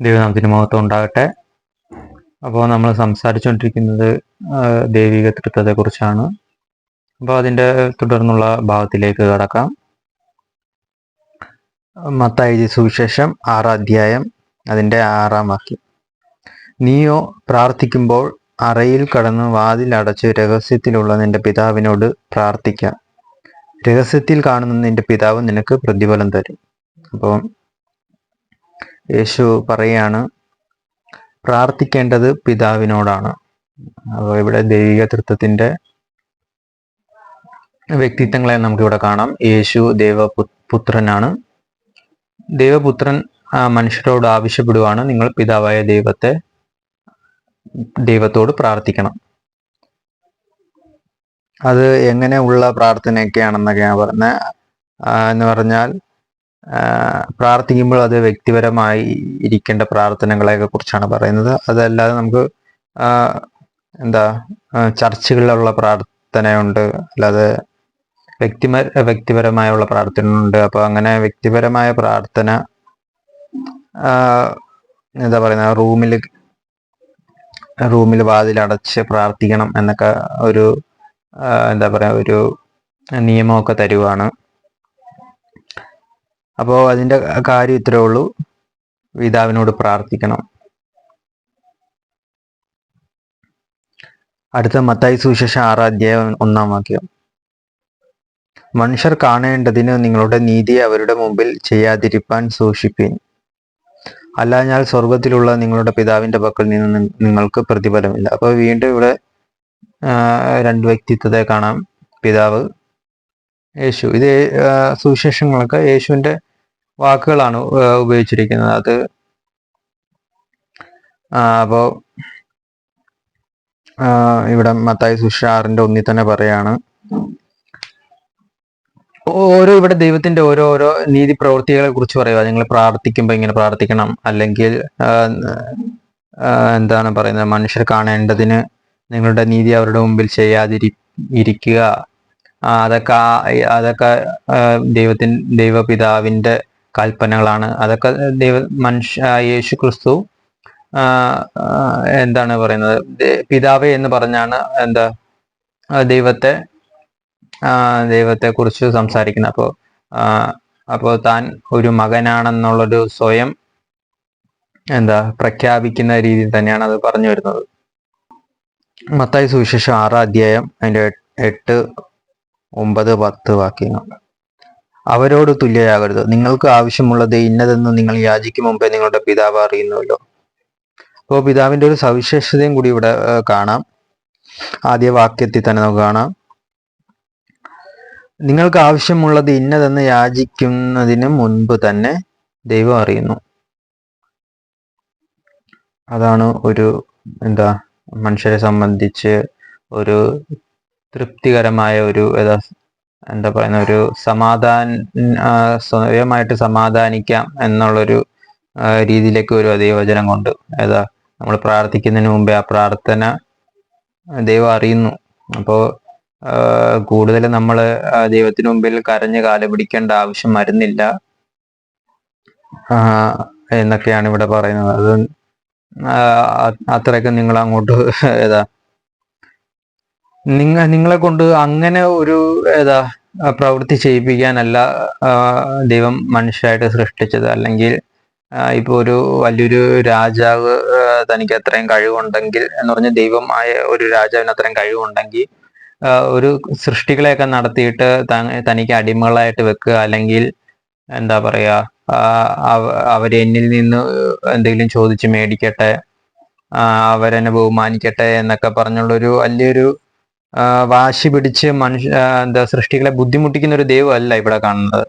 ദൈവനാമത്തിന് മഹത്വം ഉണ്ടാകട്ടെ. അപ്പോൾ നമ്മൾ സംസാരിച്ചുകൊണ്ടിരിക്കുന്നത് ദൈവിക തൃത്വത്തെക്കുറിച്ചാണ് അപ്പോൾ അതിന്റെ തുടർന്നുള്ള ഭാഗത്തിലേക്ക് കടക്കാം. മത്തായി സുവിശേഷം ആറാം അധ്യായം അതിന്റെ ആറാം വാക്യം. നീയോ പ്രാർത്ഥിക്കുമ്പോൾ അറയിൽ കടന്ന് വാതിൽ അടച്ച് രഹസ്യത്തിലുള്ള നിന്റെ പിതാവിനോട് പ്രാർത്ഥിക്കാം. രഹസ്യത്തിൽ കാണുന്ന നിന്റെ പിതാവ് നിനക്ക് പ്രതിഫലം തരും. അപ്പോൾ യേശു പറയാണ് പ്രാർത്ഥിക്കേണ്ടത് പിതാവിനോടാണ്. അപ്പോൾ ഇവിടെ ദൈവിക തൃത്വത്തിന്റെ വ്യക്തിത്വങ്ങളെ നമുക്കിവിടെ കാണാം. യേശു ദൈവപുത്രനാണ് ദൈവപുത്രൻ മനുഷ്യരോട് ആവശ്യപ്പെടുവാണ്. നിങ്ങൾ പിതാവായ ദൈവത്തെ ദൈവത്തോട് പ്രാർത്ഥിക്കണം. അത് എങ്ങനെയുള്ള പ്രാർത്ഥനയൊക്കെയാണെന്നൊക്കെയാണ് പറഞ്ഞത്. എന്ന് പറഞ്ഞാൽ പ്രാർത്ഥിക്കുമ്പോൾ അത് വ്യക്തിപരമായി ഇരിക്കേണ്ട പ്രാർത്ഥനകളെയൊക്കെ കുറിച്ചാണ് പറയുന്നത്. അതല്ലാതെ നമുക്ക് എന്താ ചർച്ചകളിലുള്ള പ്രാർത്ഥനയുണ്ട്. അല്ലാതെ വ്യക്തിമ വ്യക്തിപരമായുള്ള പ്രാർത്ഥനയുണ്ട്. അപ്പോൾ അങ്ങനെ വ്യക്തിപരമായ പ്രാർത്ഥന എന്താ പറയുന്ന റൂമിൽ റൂമിൽ വാതിലടച്ച് പ്രാർത്ഥിക്കണം എന്നൊക്കെ ഒരു എന്താ പറയുക ഒരു നിയമമൊക്കെ തരുവാണ്. അപ്പോൾ അതിന്റെ കാര്യം ഇത്രേ ഉള്ളൂ. പിതാവിനോട് പ്രാർത്ഥിക്കണം. അടുത്ത മത്തായി സുവിശേഷം ആറാധ്യായം ഒന്നാം വാക്യം. മനുഷ്യർ കാണേണ്ടതിന് നിങ്ങളുടെ നീതി അവരുടെ മുമ്പിൽ ചെയ്യാതിരിപ്പാൻ സൂക്ഷിപ്പീൻ. ഞാൻ സ്വർഗത്തിലുള്ള നിങ്ങളുടെ പിതാവിന്റെ പക്കൽ നിന്ന് നിങ്ങൾക്ക് പ്രതിഫലമില്ല. അപ്പോൾ വീണ്ടും ഇവിടെ രണ്ട് വ്യക്തിത്വത്തെ കാണാം. പിതാവ് യേശു. ഇത് സുവിശേഷങ്ങളൊക്കെ യേശുവിന്റെ വാക്കുകളാണ് ഉപയോഗിച്ചിരിക്കുന്നത്. അത് ആ, അപ്പോ ഇവിടെ മത്തായി സുഷാറിന്റെ ഒന്നിൽ തന്നെ പറയാണ്. ഓരോ ഇവിടെ ദൈവത്തിന്റെ ഓരോ ഓരോ നീതി പ്രവൃത്തികളെ കുറിച്ച് പറയുക നിങ്ങൾ പ്രാർത്ഥിക്കുമ്പോൾ ഇങ്ങനെ പ്രാർത്ഥിക്കണം. അല്ലെങ്കിൽ എന്താണ് പറയുന്നത്? മനുഷ്യർ കാണേണ്ടതിന് നിങ്ങളുടെ നീതി അവരുടെ മുമ്പിൽ ചെയ്യാതിരി ഇരിക്കുക. അതൊക്കെ അതൊക്കെ ദൈവത്തിൻ ദൈവപിതാവിന്റെ കൽപ്പനകളാണ്. അതൊക്കെ ദൈവ മനുഷ്യ യേശു ക്രിസ്തു എന്താണ് പറയുന്നത്? പിതാവേ എന്ന് പറഞ്ഞാണ് എന്താ ദൈവത്തെ ദൈവത്തെ കുറിച്ച് സംസാരിക്കുന്നത്. അപ്പോൾ അപ്പോൾ താൻ ഒരു മകനാണെന്നുള്ളൊരു സ്വയം എന്താ പ്രഖ്യാപിക്കുന്ന രീതി തന്നെയാണ് അത് പറഞ്ഞു വരുന്നത്. മത്തായി സുവിശേഷം ആറാം അധ്യായം എട്ട് എട്ട് ഒമ്പത് പത്ത് വാക്യങ്ങൾ. അവരോട് തുല്യരാകരുത്. നിങ്ങൾക്ക് ആവശ്യമുള്ളത് ഇന്നതെന്ന് നിങ്ങൾ യാചിക്കും മുമ്പേ നിങ്ങളുടെ പിതാവ് അറിയുന്നുവല്ലോ. അപ്പോൾ പിതാവിന്റെ ഒരു സവിശേഷതയും കൂടി ഇവിടെ കാണാം. ആദ്യ വാക്യത്തിൽ തന്നെ നമുക്ക് കാണാം. നിങ്ങൾക്ക് ആവശ്യമുള്ളത് ഇന്നതെന്ന് യാചിക്കുന്നതിന് മുൻപ് തന്നെ ദൈവം അറിയുന്നു. അതാണ് ഒരു എന്താ മനുഷ്യരെ സംബന്ധിച്ച് ഒരു തൃപ്തികരമായ ഒരു എന്താ പറയുന്ന ഒരു സമാധാന സ്വയമായിട്ട് സമാധാനിക്കാം എന്നുള്ളൊരു രീതിയിലേക്ക് രീതിയിലേക്ക് ഒരു ദൈവവചനം കൊണ്ട്. ഏതാ? നമ്മൾ പ്രാർത്ഥിക്കുന്നതിന് മുമ്പേ ആ പ്രാർത്ഥന ദൈവം അറിയുന്നു. അപ്പോൾ കൂടുതൽ നമ്മൾ ദൈവത്തിന് മുമ്പിൽ കരഞ്ഞ് കാല പിടിക്കേണ്ട ആവശ്യം വരുന്നില്ല. എന്നൊക്കെയാണ് ഇവിടെ പറയുന്നത്. അത് അത്രയൊക്കെ നിങ്ങൾ അങ്ങോട്ട് ഏതാ? നിങ്ങ നിങ്ങളെ കൊണ്ട് അങ്ങനെ ഒരു ഏതാ പ്രവൃത്തി ചെയ്യിപ്പിക്കാനല്ല ദൈവം മനുഷ്യരായിട്ട് സൃഷ്ടിച്ചത്. അല്ലെങ്കിൽ ഇപ്പൊ ഒരു വലിയൊരു രാജാവ് തനിക്ക് അത്രയും കഴിവുണ്ടെങ്കിൽ എന്ന് പറഞ്ഞ ദൈവം ആയ ഒരു രാജാവിന് അത്രയും കഴിവുണ്ടെങ്കിൽ ഒരു സൃഷ്ടികളെയൊക്കെ നടത്തിയിട്ട് തനിക്ക് അടിമകളായിട്ട് വെക്കുക. അല്ലെങ്കിൽ എന്താ പറയാ അവരെ എന്നിൽ നിന്ന് എന്തെങ്കിലും ചോദിച്ച് മേടിക്കട്ടെ അവരെന്നെ ബഹുമാനിക്കട്ടെ എന്നൊക്കെ പറഞ്ഞുള്ളൊരു വലിയൊരു വാശി പിടിച്ച് മനുഷ്യ എന്താ സൃഷ്ടികളെ ബുദ്ധിമുട്ടിക്കുന്ന ഒരു ദൈവമല്ല ഇവിടെ കാണുന്നത്.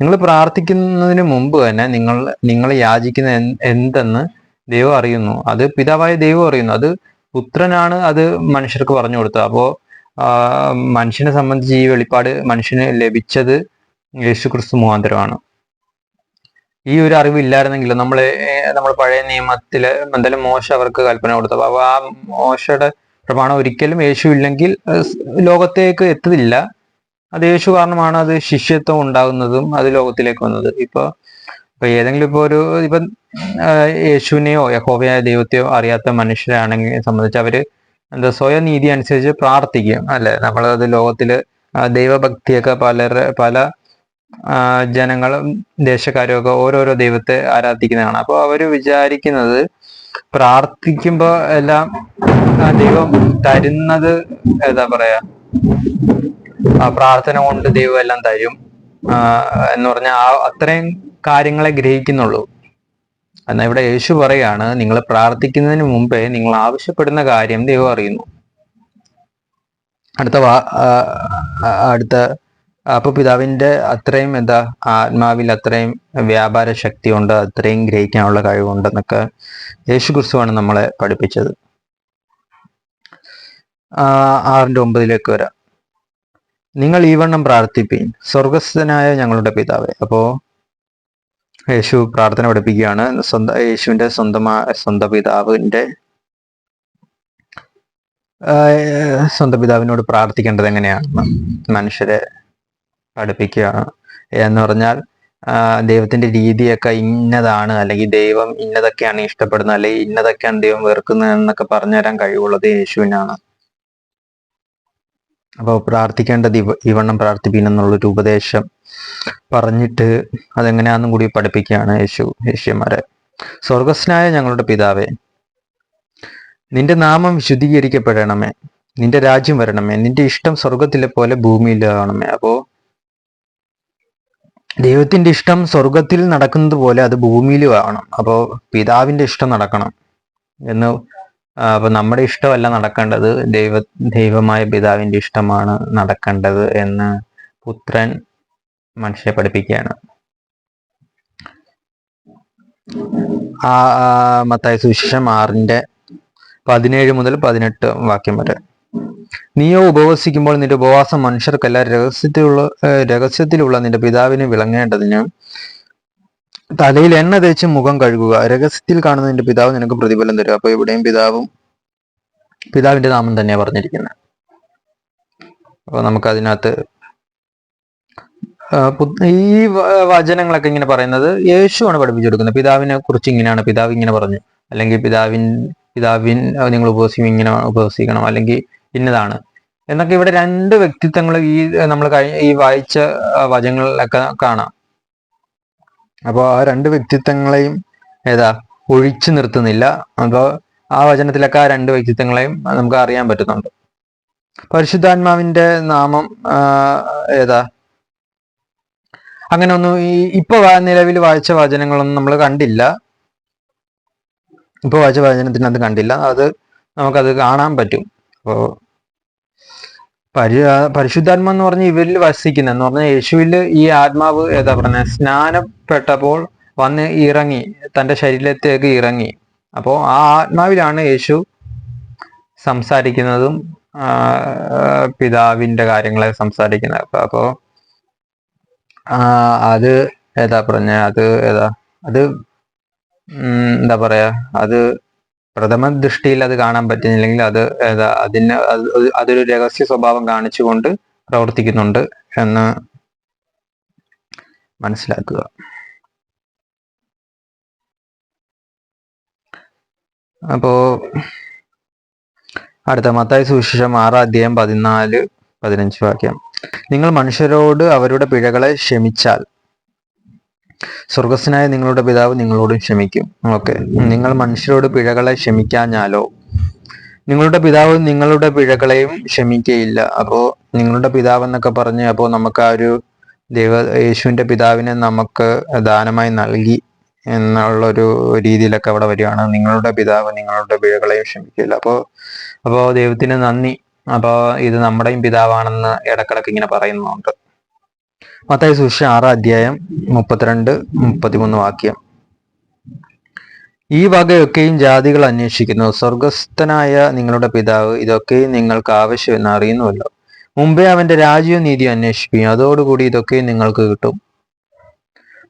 നിങ്ങൾ പ്രാർത്ഥിക്കുന്നതിന് മുമ്പ് തന്നെ നിങ്ങൾ നിങ്ങൾ യാചിക്കുന്ന എന്ത് എന്തെന്ന് ദൈവം അറിയുന്നു. അത് പിതാവായ ദൈവം അറിയുന്നു. അത് പുത്രനാണ് അത് മനുഷ്യർക്ക് പറഞ്ഞു കൊടുത്തത്. അപ്പോ ആ, മനുഷ്യനെ സംബന്ധിച്ച് ഈ വെളിപ്പാട് മനുഷ്യന് ലഭിച്ചത് യേശു ക്രിസ്തു മുഖാന്തരമാണ്. ഈ ഒരു അറിവ് ഇല്ലായിരുന്നെങ്കിൽ നമ്മൾ നമ്മൾ പഴയ നിയമത്തിലെ എന്തായാലും മോശം അവർക്ക് കൽപ്പന കൊടുത്തു അപ്പൊ ആ മോശയുടെ പ്രമാണം ഒരിക്കലും യേശു ഇല്ലെങ്കിൽ ലോകത്തേക്ക് എത്തുന്നില്ല. അത് യേശു കാരണമാണ് അത് ശിഷ്യത്വം ഉണ്ടാകുന്നതും അത് ലോകത്തിലേക്ക് വന്നത്. ഇപ്പൊ ഇപ്പൊ ഏതെങ്കിലും ഇപ്പൊ ഒരു ഇപ്പൊ യേശുവിനെയോ യഹോവയായ ദൈവത്തെയോ അറിയാത്ത മനുഷ്യരാണെങ്കിൽ സംബന്ധിച്ച് അവർ എന്താ സ്വയം നീതി അനുസരിച്ച് പ്രാർത്ഥിക്കും അല്ലെ? നമ്മളത് ലോകത്തിൽ ദൈവഭക്തിയൊക്കെ പലരുടെ പല ജനങ്ങളും ദേശക്കാരും ഒക്കെ ഓരോരോ ദൈവത്തെ ആരാധിക്കുന്നതാണ്. അപ്പോൾ അവർ വിചാരിക്കുന്നത് പ്രാർത്ഥിക്കുമ്പോ എല്ലാം ദൈവം തരുന്നത് എന്താ പറയാ? പ്രാർത്ഥന കൊണ്ട് ദൈവം എല്ലാം തരും. എന്ന് പറഞ്ഞാൽ ആ അത്രയും കാര്യങ്ങളെ ഗ്രഹിക്കുന്നുള്ളൂ. എന്നാൽ ഇവിടെ യേശു പറയാണ് നിങ്ങൾ പ്രാർത്ഥിക്കുന്നതിന് മുമ്പേ നിങ്ങൾ ആവശ്യപ്പെടുന്ന കാര്യം ദൈവം അറിയുന്നു. അടുത്ത അടുത്ത അപ്പൊ പിതാവിന്റെ അത്രയും എന്താ ആത്മാവിൽ അത്രയും വ്യാപാര ശക്തിയുണ്ട് അത്രയും ഗ്രഹിക്കാനുള്ള കഴിവുണ്ടെന്നൊക്കെ യേശു ക്രിസ്തുവാണ് നമ്മളെ പഠിപ്പിച്ചത്. ആറിന്റെ ഒമ്പതിലേക്ക് വരാം. നിങ്ങൾ ഈ വണ്ണം പ്രാർത്ഥിപ്പീൻ. സ്വർഗസ്ഥനായ ഞങ്ങളുടെ പിതാവേ. അപ്പോ യേശു പ്രാർത്ഥന പഠിപ്പിക്കുകയാണ്. സ്വന്തം യേശുവിന്റെ സ്വന്തമായ സ്വന്ത പിതാവിന്റെ സ്വന്തം പിതാവിനോട് പ്രാർത്ഥിക്കേണ്ടത് എങ്ങനെയാണ്? മനുഷ്യരെ പഠിപ്പിക്കുകയാണ് എന്ന് പറഞ്ഞാൽ ദൈവത്തിന്റെ രീതിയൊക്കെ ഇന്നതാണ് അല്ലെങ്കിൽ ദൈവം ഇന്നതൊക്കെയാണ് ഇഷ്ടപ്പെടുന്നത് അല്ലെങ്കിൽ ഇന്നതൊക്കെയാണ് ദൈവം വെറുക്കുന്നത് എന്നൊക്കെ പറഞ്ഞു തരാൻ കഴിവുള്ളത് യേശുവിനാണ്. അപ്പോൾ പ്രാർത്ഥിക്കേണ്ടത് ഇവ ഇവണ്ണം പ്രാർത്ഥിപ്പിക്കണം എന്നുള്ളൊരു ഉപദേശം പറഞ്ഞിട്ട് അതെങ്ങനെയാണെന്നും കൂടി പഠിപ്പിക്കുകയാണ് യേശു യേശുമാരെ. സ്വർഗസ്നായ ഞങ്ങളുടെ പിതാവേ നിന്റെ നാമം വിശുദ്ധീകരിക്കപ്പെടണമേ നിന്റെ രാജ്യം വരണമേ നിന്റെ ഇഷ്ടം സ്വർഗത്തിലെ പോലെ ഭൂമിയിലാകണമേ അപ്പോ ദൈവത്തിന്റെ ഇഷ്ടം സ്വർഗത്തിൽ നടക്കുന്നത് പോലെ അത് ഭൂമിയിലും ആവണം അപ്പോൾ പിതാവിന്റെ ഇഷ്ടം നടക്കണം എന്ന് അപ്പൊ നമ്മുടെ ഇഷ്ടമല്ല നടക്കേണ്ടത്. ദൈവ ദൈവമായ പിതാവിന്റെ ഇഷ്ടമാണ് നടക്കേണ്ടത് എന്ന് പുത്രൻ മനുഷ്യരെ പഠിപ്പിക്കുകയാണ്. ആ മത്തായ മത്തായി സുവിശേഷം ആറിന്റെ പതിനേഴ് മുതൽ പതിനെട്ട് വാക്യം വരെ. നീയോ ഉപവസിക്കുമ്പോൾ നിന്റെ ഉപവാസം മനുഷ്യർക്കല്ല. രഹസ്യത്തിലുള്ള രഹസ്യത്തിലുള്ള നിന്റെ പിതാവിന് വിളങ്ങേണ്ടതിന് തലയിൽ എണ്ണ തേച്ച് മുഖം കഴുകുക. രഹസ്യത്തിൽ കാണുന്ന നിന്റെ പിതാവ് നിനക്ക് പ്രതിഫലം തരും. അപ്പൊ ഇവിടെയും പിതാവും പിതാവിന്റെ നാമം തന്നെയാണ് പറഞ്ഞിരിക്കുന്നത് അപ്പൊ നമുക്ക് അതിനകത്ത് ആ, ഈ വചനങ്ങളൊക്കെ ഇങ്ങനെ പറയുന്നത് യേശുവാണ് പഠിപ്പിച്ചു കൊടുക്കുന്നത് പിതാവിനെ കുറിച്ച് ഇങ്ങനെയാണ് പിതാവ് ഇങ്ങനെ പറഞ്ഞു. അല്ലെങ്കിൽ പിതാവിൻ പിതാവിൻ നിങ്ങൾ ഉപവസിക്കും ഇങ്ങനെ ഉപവസിക്കണം. അല്ലെങ്കിൽ ഇന്നതാണ് എന്നൊക്കെ ഇവിടെ രണ്ട് വ്യക്തിത്വങ്ങൾ ഈ നമ്മൾ ഈ വായിച്ച വചങ്ങളിലൊക്കെ കാണാം. അപ്പോൾ ആ രണ്ട് വ്യക്തിത്വങ്ങളെയും ഏതാ ഒഴിച്ചു നിർത്തുന്നില്ല. അപ്പോൾ ആ വചനത്തിലൊക്കെ ആ രണ്ട് വ്യക്തിത്വങ്ങളെയും നമുക്ക് അറിയാൻ പറ്റുന്നുണ്ട്. പരിശുദ്ധാത്മാവിന്റെ നാമം ഏതാ അങ്ങനെ ഒന്നും ഈ ഇപ്പൊ നിലവിൽ വായിച്ച വചനങ്ങളൊന്നും നമ്മൾ കണ്ടില്ല. ഇപ്പൊ വായിച്ച വചനത്തിനകത്ത് കണ്ടില്ല. അത് നമുക്കത് കാണാൻ പറ്റും. അപ്പോ പരി പരിശുദ്ധാത്മ എന്ന് പറഞ്ഞ ഇവരിൽ വസിക്കുന്ന എന്ന് പറഞ്ഞാൽ യേശുവിൽ ഈ ആത്മാവ് ഏതാ പറഞ്ഞ സ്നാനപ്പെട്ടപ്പോൾ വന്ന് ഇറങ്ങി തന്റെ ശരീരത്തേക്ക് ഇറങ്ങി. അപ്പോൾ ആ ആത്മാവിലാണ് യേശു സംസാരിക്കുന്നതും പിതാവിന്റെ കാര്യങ്ങളെ സംസാരിക്കുന്നത്. അപ്പൊ അപ്പോ അത് ഏതാ പറഞ്ഞ അത് ഏതാ അത് എന്താ പറയാ അത് പ്രഥമ ദൃഷ്ടിയിൽ അത് കാണാൻ പറ്റുന്നില്ലെങ്കിൽ അത് അതിന് അത് അത് അതൊരു രഹസ്യ സ്വഭാവം കാണിച്ചുകൊണ്ട് പ്രവർത്തിക്കുന്നുണ്ട് എന്ന് മനസ്സിലാക്കുക. അപ്പോ അടുത്ത മത്തായ സുവിശേഷം ആറാം അധ്യായം പതിനാല് പതിനഞ്ച് വാക്യം. നിങ്ങൾ മനുഷ്യരോട് അവരുടെ പിഴകളെ ക്ഷമിച്ചാൽ സ്വർഗസ്നായ നിങ്ങളുടെ പിതാവ് നിങ്ങളോടും ക്ഷമിക്കും. ഓക്കെ. നിങ്ങൾ മനുഷ്യരോട് പിഴകളെ ക്ഷമിക്കാഞ്ഞാലോ? നിങ്ങളുടെ പിതാവ് നിങ്ങളുടെ പിഴകളെയും ക്ഷമിക്കയില്ല. അപ്പോ നിങ്ങളുടെ പിതാവ് എന്നൊക്കെ പറഞ്ഞ് അപ്പോ നമുക്ക് ആ ഒരു ദൈവ യേശുവിന്റെ പിതാവിനെ നമുക്ക് ദാനമായി നൽകി എന്നുള്ള ഒരു രീതിയിലൊക്കെ അവിടെ വരികയാണ്. നിങ്ങളുടെ പിതാവ് നിങ്ങളുടെ പിഴകളെയും ക്ഷമിക്കില്ല അപ്പോ അപ്പോ ദൈവത്തിന് നന്ദി. അപ്പോ ഇത് നമ്മുടെയും പിതാവാണെന്ന് ഇടക്കിടക്ക് ഇങ്ങനെ പറയുന്നുണ്ട്. മത്തായി സുഷ ആറ് അധ്യായം മുപ്പത്തിരണ്ട് മുപ്പത്തിമൂന്ന് വാക്യം. ഈ വകയൊക്കെയും ജാതികൾ അന്വേഷിക്കുന്നു. സ്വർഗസ്ഥനായ നിങ്ങളുടെ പിതാവ് ഇതൊക്കെയും നിങ്ങൾക്ക് ആവശ്യമെന്ന് അറിയുന്നുവല്ലോ. മുമ്പേ അവന്റെ രാജ്യവും നീതിയും അന്വേഷിക്കും അതോടുകൂടി ഇതൊക്കെയും നിങ്ങൾക്ക് കിട്ടും.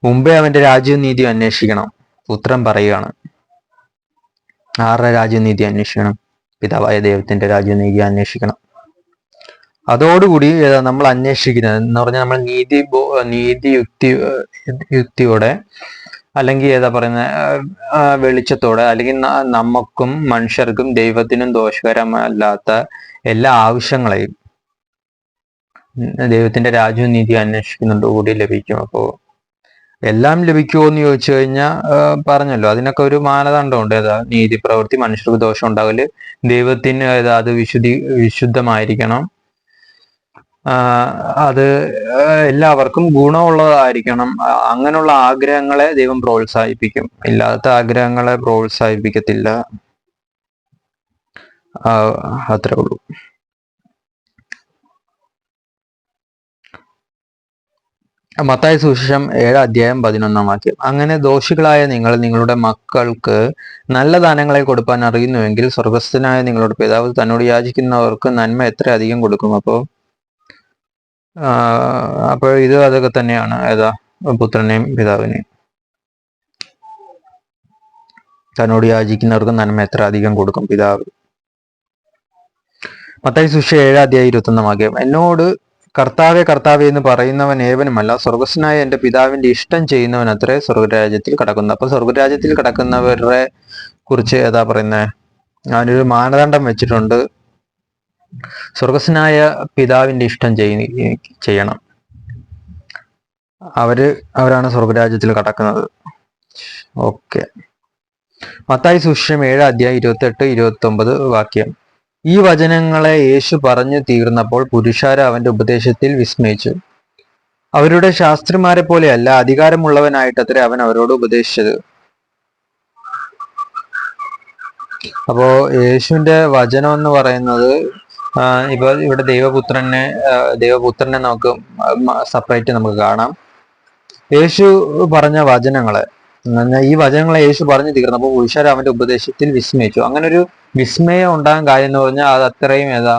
മുമ്പേ അവന്റെ രാജ്യവും നീതിയും അന്വേഷിക്കണം. ഉത്തരം പറയുകയാണ്. ആരുടെ രാജ്യനീതി നീതി അന്വേഷിക്കണം? പിതാവായ ദൈവത്തിന്റെ രാജ്യനീതി നീതി അന്വേഷിക്കണം. അതോടുകൂടി നമ്മൾ അന്വേഷിക്കുന്നത്? എന്ന് പറഞ്ഞാൽ നമ്മൾ നീതി നീതി യുക്തി യുക്തിയോടെ അല്ലെങ്കിൽ ഏതാ പറയുന്ന വെളിച്ചത്തോടെ അല്ലെങ്കിൽ നമുക്കും മനുഷ്യർക്കും ദൈവത്തിനും ദോഷകരമല്ലാത്ത എല്ലാ ആവശ്യങ്ങളെയും ദൈവത്തിന്റെ രാജ്യവും നീതി അന്വേഷിക്കുന്നുണ്ട് കൂടി ലഭിക്കും. അപ്പോ എല്ലാം ലഭിക്കുമോ എന്ന് ചോദിച്ചു കഴിഞ്ഞാൽ പറഞ്ഞല്ലോ. അതിനൊക്കെ ഒരു മാനദണ്ഡമുണ്ട് ഏതാ നീതി പ്രവൃത്തി മനുഷ്യർക്ക് ദോഷം ഉണ്ടാകൽ ദൈവത്തിന് ഏതാ അത് വിശുദ്ധി വിശുദ്ധമായിരിക്കണം. അത് എല്ലാവർക്കും ഗുണമുള്ളതായിരിക്കണം. അങ്ങനെയുള്ള ആഗ്രഹങ്ങളെ ദൈവം പ്രോത്സാഹിപ്പിക്കും. ഇല്ലാത്ത ആഗ്രഹങ്ങളെ പ്രോത്സാഹിപ്പിക്കത്തില്ല. അത്രേ ഉള്ളൂ. മത്തായ സുശേഷം ഏഴ് അധ്യായം പതിനൊന്നാം വാക്യം. അങ്ങനെ ദോഷികളായ നിങ്ങൾ നിങ്ങളുടെ മക്കൾക്ക് നല്ല ദാനങ്ങളെ കൊടുക്കാൻ അറിയുന്നുവെങ്കിൽ സ്വർഗസ്ഥനായ നിങ്ങളുടെ പിതാവ് തന്നോട് യാചിക്കുന്നവർക്ക് നന്മ എത്ര അധികം കൊടുക്കും? അപ്പോൾ അപ്പോൾ ഇത് അതൊക്കെ തന്നെയാണ്. ഏതാ? പുത്രനെയും പിതാവിനെയും. തന്നോട് യാചിക്കുന്നവർക്ക് നന്മ എത്ര അധികം കൊടുക്കും പിതാവ്? മത്തായി സുഷ ഏഴ് അധ്യായം ഇരുപത്തൊന്ന് വാക്യം. എന്നോട് കർത്താവെ കർത്താവെ എന്ന് പറയുന്നവൻ ഏവനുമല്ല സ്വർഗസ്വനായ എന്റെ പിതാവിന്റെ ഇഷ്ടം ചെയ്യുന്നവൻ അത്രേ സ്വർഗരാജ്യത്തിൽ കടക്കുന്നത് അപ്പൊ സ്വർഗരാജ്യത്തിൽ കടക്കുന്നവരെ കുറിച്ച് ഏതാ പറയുന്നത് ഞാനൊരു മാനദണ്ഡം വെച്ചിട്ടുണ്ട്. സ്വർഗസ്വനായ പിതാവിന്റെ ഇഷ്ടം ചെയ്യ ചെയ്യണം. അവർ അവരാണ് സ്വർഗരാജ്യത്തിൽ കടക്കുന്നത്. ഓക്കെ. മത്തായി സുഷ്യം ഏഴ് അധ്യായം ഇരുപത്തെട്ട് ഇരുപത്തി ഒമ്പത് വാക്യം. ഈ വചനങ്ങളെ യേശു പറഞ്ഞു തീർന്നപ്പോൾ പുരുഷാര അവന്റെ ഉപദേശത്തിൽ വിസ്മയിച്ചു. അവരുടെ ശാസ്ത്രിമാരെ പോലെയല്ല അധികാരമുള്ളവനായിട്ടത്രേ അവൻ അവരോട് ഉപദേശിച്ചത്. അപ്പോ യേശുവിന്റെ വചനം എന്ന് പറയുന്നത് ഇപ്പൊ ഇവിടെ ദൈവപുത്രനെ ദൈവപുത്രനെ നമുക്ക് സെപ്പറേറ്റ് നമുക്ക് കാണാം. യേശു പറഞ്ഞ വചനങ്ങൾ ഈ വചനങ്ങളെ യേശു പറഞ്ഞു തീർന്നപ്പോൾ പുരുഷാര അവന്റെ ഉപദേശത്തിൽ വിസ്മയിച്ചു. അങ്ങനെ ഒരു വിസ്മയം ഉണ്ടാകാൻ കാര്യം എന്ന് പറഞ്ഞാൽ അത് അത്രയും ഏതാ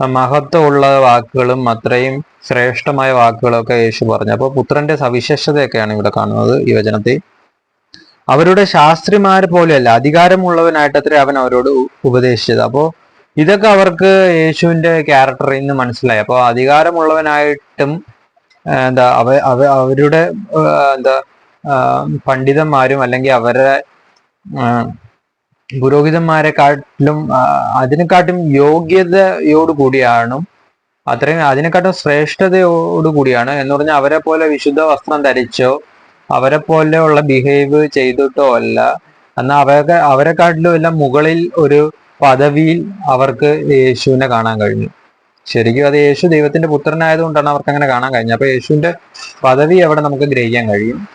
മഹത്വമുള്ള വാക്കുകളും അത്രയും ശ്രേഷ്ഠമായ വാക്കുകളൊക്കെ യേശു പറഞ്ഞു. അപ്പോൾ പുത്രന്റെ സവിശേഷതയൊക്കെയാണ് ഇവിടെ കാണുന്നത് ഈ വചനത്തിൽ. അവരുടെ ശാസ്ത്രിമാർ പോലെയല്ല അധികാരമുള്ളവനായിട്ട് അത്രേ അവൻ അവരോട് ഉപദേശിച്ചത്. അപ്പോൾ ഇതൊക്കെ അവർക്ക് യേശുവിന്റെ ക്യാരക്ടറിൽ നിന്ന് മനസ്സിലായി. അപ്പോൾ അധികാരമുള്ളവനായിട്ടും എന്താ അവ അവ അവരുടെ എന്താ പണ്ഡിതന്മാരും അല്ലെങ്കിൽ അവരുടെ പുരോഹിതന്മാരെക്കാട്ടിലും അതിനെക്കാട്ടും യോഗ്യതയോട് കൂടിയാണ് അത്രയും അതിനെക്കാട്ടും ശ്രേഷ്ഠതയോട് കൂടിയാണ് എന്ന് പറഞ്ഞാൽ അവരെ പോലെ വിശുദ്ധ വസ്ത്രം ധരിച്ചോ അവരെ പോലെയുള്ള ബിഹേവ് ചെയ്തിട്ടോ അല്ല. എന്നാൽ അവരെ അവരെക്കാട്ടിലും എല്ലാം മുകളിൽ ഒരു പദവിയിൽ അവർക്ക് യേശുവിനെ കാണാൻ കഴിഞ്ഞു. ശരിക്കും അത് യേശു ദൈവത്തിന്റെ പുത്രനായതുകൊണ്ടാണ് അവർക്ക് അങ്ങനെ കാണാൻ കഴിഞ്ഞത്. അപ്പൊ യേശുവിന്റെ പദവി അവിടെ നമുക്ക് ഗ്രഹിക്കാൻ കഴിയും.